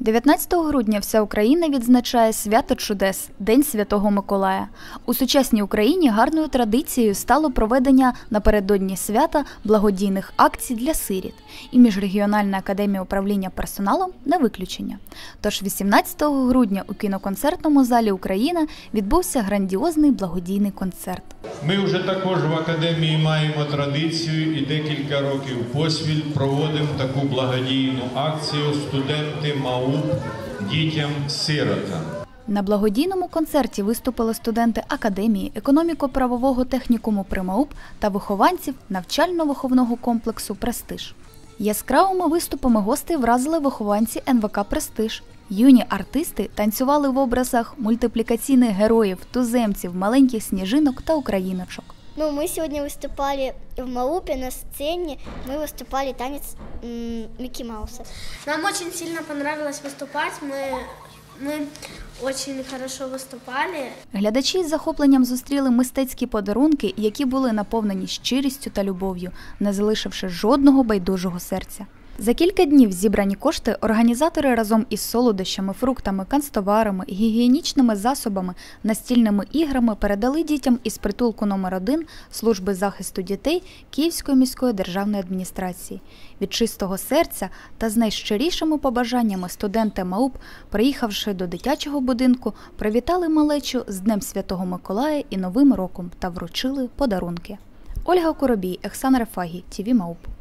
19 грудня вся Україна відзначає свято чудес День Святого Миколая. У сучасній Україні гарною традицією стало проведення напередодні свята благодійних акцій для сиріт. І Міжрегіональна академія управління персоналом не виключення. Тож 18 грудня у кіноконцертному залі Україна відбувся грандіозний благодійний концерт. Ми вже також в академії маємо традицію і декілька років поспіль проводимо таку благодійну акцію студенти МАУП дітям сиротам. На благодійному концерті виступили студенти академії, економіко-правового технікуму Примауп та вихованців навчально-виховного комплексу Престиж. Яскравими виступами гостей вразили вихованці НВК Престиж. Юні артисти танцювали в образах мультиплікаційних героїв, туземців, маленьких сніжинок та україночок. Ну, мы сегодня выступали в Маупе на сцене. Мы выступали танец м, Микки Мауса. Нам очень сильно понравилось выступать. Мы, мы очень хорошо выступали. Глядачі з захопленням зустріли мистецькі подарунки, які були наповнені щирістю та любов'ю, не залишивши жодного байдужого серця. За кілька днів зібрані кошти організатори разом із солодощами, фруктами, канцтоварами, гігієнічними засобами, настільними іграми передали дітям із притулку номер 1 служби захисту дітей Київської міської державної адміністрації. Від чистого серця та з найщирішими побажаннями студенти МАУП, приїхавши до дитячого будинку, привітали малечу з Днем Святого Миколая і Новим роком та вручили подарунки. Ольга Коробій, Оксана Рефагі, ТІВІ МАУП.